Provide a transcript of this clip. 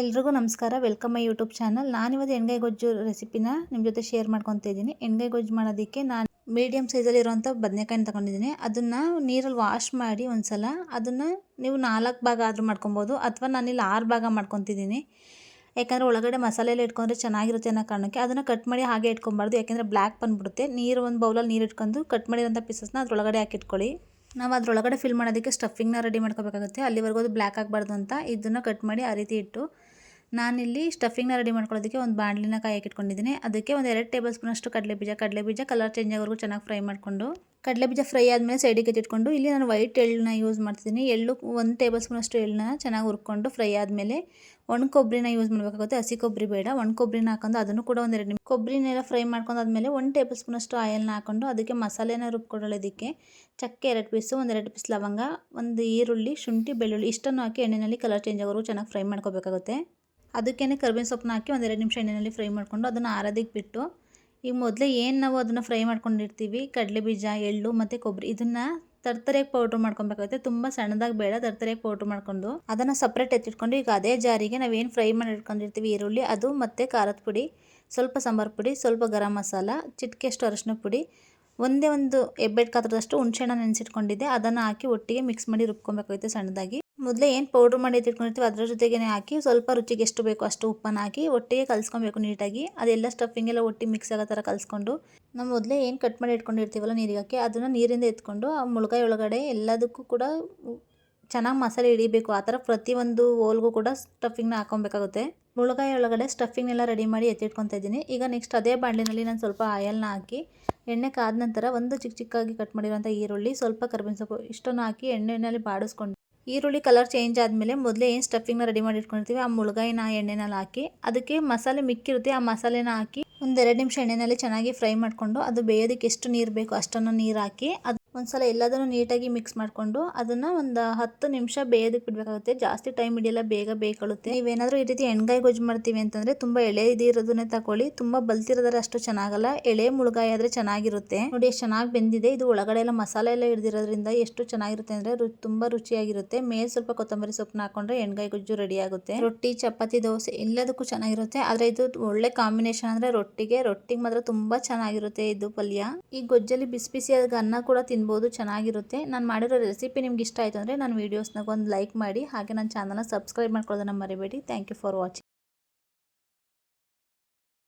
ಎಲ್ರಿಗೂ ನಮಸ್ಕಾರ. Welcome my YouTube channel. ನಾನಿವತ್ತು ಎಣ್ಗಾಯಿ ಗೊಜ್ಜು ರೆಸಿಪಿನ ನಿಮ್ಮ ಜೊತೆ ಶೇರ್ ಮಾಡ್ಕೊತ ಇದ್ದೀನಿ. ಎಣ್ಗಾಯಿ ಗೊಜ್ಜು ಮಾಡೋದಕ್ಕೆ ನಾನು ಮೀಡಿಯಮ್ ಸೈಜಲ್ಲಿ ಇರೋಂಥ ಬದನೆಕಾಯಿನ ತಗೊಂಡಿದ್ದೀನಿ. ಅದನ್ನು ನೀರಲ್ಲಿ ವಾಶ್ ಮಾಡಿ ಒಂದ್ಸಲ ಅದನ್ನು ನೀವು ನಾಲ್ಕು ಭಾಗ ಆದರೂ ಮಾಡ್ಕೊಬೋದು ಅಥವಾ ನಾನಿಲ್ಲಿ ಆರು ಭಾಗ ಮಾಡ್ಕೊತಿದ್ದೀನಿ. ಯಾಕಂದರೆ ಒಳಗಡೆ ಮಸಾಲೆ ಎಲ್ಲ ಇಟ್ಕೊಂಡ್ರೆ ಚೆನ್ನಾಗಿರುತ್ತೆ ಅನ್ನೋ ಕಾರಣಕ್ಕೆ ಅದನ್ನು ಕಟ್ ಮಾಡಿ ಹಾಗೆ ಇಟ್ಕೊಬಾರ್ದು. ಯಾಕೆಂದರೆ ಬ್ಲ್ಯಾಕ್ ಬಂದುಬಿಡುತ್ತೆ. ನೀರು ಒಂದು ಬೌಲಲ್ಲಿ ನೀರು ಇಟ್ಕೊಂಡು ಕಟ್ ಮಾಡಿರೋಂಥ ಪೀಸಸ್ನ ಅದರೊಳಗಡೆ ಹಾಕಿಟ್ಕೊಳ್ಳಿ ನಾವು ಅದರೊಳಗಡೆ ಫಿಲ್ ಮಾಡೋದಕ್ಕೆ ಸ್ಟಫಿಂಗ್ನ ರೆಡಿ ಮಾಡ್ಕೋಬೇಕಾಗುತ್ತೆ. ಅಲ್ಲಿವರೆಗೂ ಅದು ಬ್ಲ್ಯಾಕ್ ಆಗಬಾರ್ದು ಅಂತ ಇದನ್ನು ಕಟ್ ಮಾಡಿ ಆ ರೀತಿ ಇಟ್ಟು ನಾನಿಲ್ಲಿ ಸ್ಟಫಿಂಗ್ನ ರೆಡಿ ಮಾಡ್ಕೊಳ್ಳೋದಕ್ಕೆ ಒಂದು ಬಾಣಲಿನ ಕಾಯಕ್ಕೆ ಇಟ್ಕೊಂಡಿದ್ದೀನಿ ಅದಕ್ಕೆ ಒಂದು ಎರಡು ಟೇಬಲ್ ಸ್ಪೂನಷ್ಟು ಕಡಲೆಬೀಜ. ಕಡಲೆ ಬೀಜ ಕಲರ್ ಚೇಂಜ್ ಆಗೋವರೆಗೂ ಚೆನ್ನಾಗಿ ಫ್ರೈ ಮಾಡಿಕೊಂಡು, ಕಡಲೆಬೀಜ ಫ್ರೈ ಆದಮೇಲೆ ಸೈಡಿಗೆ ಎತ್ತಿಟ್ಕೊಂಡು ಇಲ್ಲಿ ನಾನು ವೈಟ್ ಎಳ್ಳನ್ನ ಯೂಸ್ ಮಾಡ್ತಿದ್ದೀನಿ. ಎಳ್ಳು ಒಂದು ಟೇಬಲ್ ಸ್ಪೂನಷ್ಟು ಎಳ್ಳನ್ನ ಚೆನ್ನಾಗಿ ಹುರ್ಕೊಂಡು ಫ್ರೈ ಆದಮೇಲೆ ಒಣ ಕೊಬ್ಬರಿನ ಯೂಸ್ ಮಾಡಬೇಕಾಗುತ್ತೆ. ಹಸಿ ಕೊಬ್ಬರಿ ಬೇಡ. ಒಣ ಕೊಬ್ಬರಿನ ಹಾಕೊಂಡು ಅದನ್ನು ಕೂಡ ಒಂದು ಎರಡು ನಿಮಿಷ ಕೊಬ್ಬರಿನೆಲ್ಲ ಫ್ರೈ ಮಾಡ್ಕೊಂಡಾದ್ಮೇಲೆ ಒಂದು ಟೇಬಲ್ ಸ್ಪೂನಷ್ಟು ಆಯಿಲ್ನ ಹಾಕೊಂಡು ಅದಕ್ಕೆ ಮಸಾಲೆನ ರುಬ್ಕೊಳ್ಳೋದಕ್ಕೆ ಚಕ್ಕೆ ಎರಡು ಪೀಸು ಒಂದೆರಡು ಪೀಸ್ ಲವಂಗ, ಒಂದು ಈರುಳ್ಳಿ, ಶುಂಠಿ, ಬೆಳ್ಳುಳ್ಳಿ ಇಷ್ಟನ್ನು ಹಾಕಿ ಎಣ್ಣೆಯಲ್ಲಿ ಕಲರ್ ಚೇಂಜ್ ಆಗೋರು ಚೆನ್ನಾಗಿ ಫ್ರೈ ಮಾಡ್ಕೋಬೇಕಾಗುತ್ತೆ. ಅದಕ್ಕೇ ಕರ್ಬೇವಿನ ಸೊಪ್ಪನ್ನ ಹಾಕಿ ಒಂದೆರಡು ನಿಮಿಷ ಎಣ್ಣೆಯಲ್ಲಿ ಫ್ರೈ ಮಾಡಿಕೊಂಡು ಅದನ್ನು ಆರೋದಕ್ಕೆ ಬಿಟ್ಟು, ಈಗ ಮೊದಲೇ ಏನು ನಾವು ಅದನ್ನು ಫ್ರೈ ಮಾಡ್ಕೊಂಡಿರ್ತೀವಿ ಕಡಲೆ ಬೀಜ, ಎಳ್ಳು ಮತ್ತು ಕೊಬ್ಬರಿ ಇದನ್ನು ತರ್ತರಿಯಾಗಿ ಪೌಡ್ರ್ ಮಾಡ್ಕೊಬೇಕಾಗುತ್ತೆ. ತುಂಬ ಸಣ್ಣದಾಗಿ ಬೇಡ, ತರ್ತರಿಯಾಗಿ ಪೌಡ್ರ್ ಮಾಡ್ಕೊಂಡು ಅದನ್ನು ಸಪ್ರೇಟ್ ಎತ್ತಿಟ್ಕೊಂಡು ಈಗ ಅದೇ ಜಾರಿಗೆ ನಾವೇನು ಫ್ರೈ ಮಾಡಿ ಇಟ್ಕೊಂಡಿರ್ತೀವಿ, ಈರುಳ್ಳಿ, ಅದು ಮತ್ತು ಖಾರದ ಪುಡಿ, ಸ್ವಲ್ಪ ಸಾಂಬಾರು ಪುಡಿ, ಸ್ವಲ್ಪ ಗರಂ ಮಸಾಲ ಚಿಟಿಕೆಷ್ಟು ಅರಶಿನ ಪುಡಿ, ಒಂದೇ ಒಂದು ಎಬ್ಬೆಟ್ಟು ಕಾತ್ರದಷ್ಟು ಹುಣಸೆಹಣ್ಣ ನೆನೆಸಿಟ್ಕೊಂಡಿದ್ದೆ, ಅದನ್ನು ಹಾಕಿ ಒಟ್ಟಿಗೆ ಮಿಕ್ಸ್ ಮಾಡಿ ರುಬ್ಕೊಬೇಕಾಗುತ್ತೆ ಸಣ್ಣದಾಗಿ. ಮೊದಲೇ ಏನು ಪೌಡ್ರ್ ಮಾಡಿ ಎತ್ತಿಟ್ಕೊಂಡಿರ್ತೀವಿ ಅದರ ಜೊತೆಗೆ ಹಾಕಿ ಸ್ವಲ್ಪ ರುಚಿಗೆ ಎಷ್ಟು ಬೇಕೋ ಅಷ್ಟು ಉಪ್ಪನ್ನು ಹಾಕಿ ಒಟ್ಟಿಗೆ ಕಲಿಸ್ಕೊಬೇಕು ನೀಟಾಗಿ. ಅದೆಲ್ಲ ಸ್ಟಫಿಂಗ್ ಎಲ್ಲ ಒಟ್ಟಿಗೆ ಮಿಕ್ಸ್ ಆಗೋ ಥರ ಕಲಿಸ್ಕೊಂಡು ನಾವು ಮೊದಲೇ ಏನು ಕಟ್ ಮಾಡಿ ಇಟ್ಕೊಂಡಿರ್ತೀವಲ್ಲ ನೀರಿಗೆ ಹಾಕಿ ಅದನ್ನು ನೀರಿಂದ ಎತ್ಕೊಂಡು ಆ ಮುಳುಗಾಯಿ ಒಳಗಡೆ ಎಲ್ಲದಕ್ಕೂ ಕೂಡ ಚೆನ್ನಾಗಿ ಮಸಾಲೆ ಹಿಡಿಬೇಕು. ಆ ಥರ ಪ್ರತಿಯೊಂದು ಹೋಲ್ಗೂ ಕೂಡ ಸ್ಟಫಿಂಗ್ನ ಹಾಕೊಬೇಕಾಗುತ್ತೆ ಮುಳುಗಾಯಿ ಒಳಗಡೆ ಸ್ಟಫಿಂಗ್ನೆಲ್ಲ ರೆಡಿ ಮಾಡಿ ಎತ್ತಿಟ್ಕೊತಾ ಇದ್ದೀನಿ. ಈಗ ನೆಕ್ಸ್ಟ್ ಅದೇ ಬಾಣಲಿನಲ್ಲಿ ನಾನು ಸ್ವಲ್ಪ ಆಯಲ್ನ ಹಾಕಿ ಎಣ್ಣೆ ಕಾದ ನಂತರ ಒಂದು ಚಿಕ್ಕ ಚಿಕ್ಕಾಗಿ ಕಟ್ ಮಾಡಿರೋಂಥ ಈರುಳ್ಳಿ, ಸ್ವಲ್ಪ ಕರ್ಬೇವಿನ ಸೊಪ್ಪು ಇಷ್ಟನ್ನು ಹಾಕಿ ಎಣ್ಣೆಯಲ್ಲಿ ಬಾಡಿಸ್ಕೊಂಡು ಈರುಳ್ಳಿ ಕಲರ್ ಚೇಂಜ್ ಆದಮೇಲೆ ಮೊದಲೇ ಏನು ಸ್ಟಫಿಂಗ್ನ ರೆಡಿ ಮಾಡಿ ಇಟ್ಕೊಂಡಿರ್ತೀವಿ ಆ ಮುಳುಗಾಯಿನ ಎಣ್ಣೆನಲ್ಲಿ ಹಾಕಿ, ಅದಕ್ಕೆ ಮಸಾಲೆ ಮಿಕ್ಕಿರುತ್ತೆ, ಆ ಮಸಾಲೆನ ಹಾಕಿ ಒಂದೆರಡು ನಿಮಿಷ ಎಣ್ಣೆನಲ್ಲಿ ಚೆನ್ನಾಗಿ ಫ್ರೈ ಮಾಡಿಕೊಂಡು ಅದು ಬೇಯೋದಕ್ಕೆ ಎಷ್ಟು ನೀರು ಬೇಕು ಅಷ್ಟನ್ನು ನೀರು ಹಾಕಿ ಅದು ಒಂದ್ಸಲ ಎಲ್ಲದನ್ನು ನೀಟಾಗಿ ಮಿಕ್ಸ್ ಮಾಡಿಕೊಂಡು ಅದನ್ನು ಒಂದು ಹತ್ತು ನಿಮಿಷ ಬೇಯೋದಕ್ಕೆ ಬಿಡಬೇಕಾಗುತ್ತೆ. ಜಾಸ್ತಿ ಟೈಮ್ ಹಿಡಿಯಲ್ಲ, ಬೇಗ ಬೇಕಾಗುತ್ತೆ ನೀವೇನಾದರೂ ಈ ರೀತಿ ಎಣ್ಗಾಯಿ ಗೊಜ್ಜು ಮಾಡ್ತೀವಿ ಅಂತಂದರೆ ತುಂಬ ಎಳೆ ಇದಿರೋದನ್ನೇ ತಗೊಳ್ಳಿ. ತುಂಬ ಬಲ್ತಿರೋದ್ರೆ ಅಷ್ಟು ಚೆನ್ನಾಗಲ್ಲ. ಎಳೆ ಮುಳುಗಾಯಿ ಆದರೆ ಚೆನ್ನಾಗಿರುತ್ತೆ. ನೋಡಿ ಎಷ್ಟು ಚೆನ್ನಾಗಿ ಬೆಂದಿದೆ. ಇದು ಒಳಗಡೆ ಎಲ್ಲ ಮಸಾಲೆ ಎಲ್ಲ ಹಿಡಿದಿರೋದ್ರಿಂದ ಎಷ್ಟು ಚೆನ್ನಾಗಿರುತ್ತೆ ಅಂದರೆ ರು, ತುಂಬ ರುಚಿಯಾಗಿರುತ್ತೆ. ಮೇಲೆ ಸ್ವಲ್ಪ ಕೊತ್ತಂಬರಿ ಸೊಪ್ಪನ್ನ ಹಾಕೊಂಡ್ರೆ ಎಣ್ಗಾಯಿ ಗೊಜ್ಜು ರೆಡಿ ಆಗುತ್ತೆ. ರೊಟ್ಟಿ, ಚಪಾತಿ, ದೋಸೆ ಎಲ್ಲದಕ್ಕೂ ಚೆನ್ನಾಗಿರುತ್ತೆ. ಆದರೆ ಇದು ಒಳ್ಳೆ ಕಾಂಬಿನೇಷನ್ ಅಂದರೆ ರೊಟ್ಟಿಗೆ ರೊಟ್ಟಿಗೆ ಮಾತ್ರ ತುಂಬ ಚೆನ್ನಾಗಿರುತ್ತೆ ಇದು ಪಲ್ಯ. ಈ ಗೊಜ್ಜಲ್ಲಿ ಬಿಸಿ ಬಿಸಿಯಾದ ಅನ್ನ ಕೂಡ ತಿನ್ಬೋದು, ಚೆನ್ನಾಗಿರುತ್ತೆ. ನಾನು ಮಾಡಿರೋ ರೆಸಿಪಿ ನಿಮ್ಗೆ ಇಷ್ಟ ಆಯಿತು ಅಂದರೆ ನನ್ನ ವೀಡಿಯೋಸ್ನಾಗ ಒಂದು ಲೈಕ್ ಮಾಡಿ, ಹಾಗೆ ನನ್ನ ಚಾನಲ್ನ ಸಬ್ಸ್ಕ್ರೈಬ್ ಮಾಡ್ಕೊಳ್ಳೋದನ್ನ ಮರಿಬೇಡಿ. Thank you for watching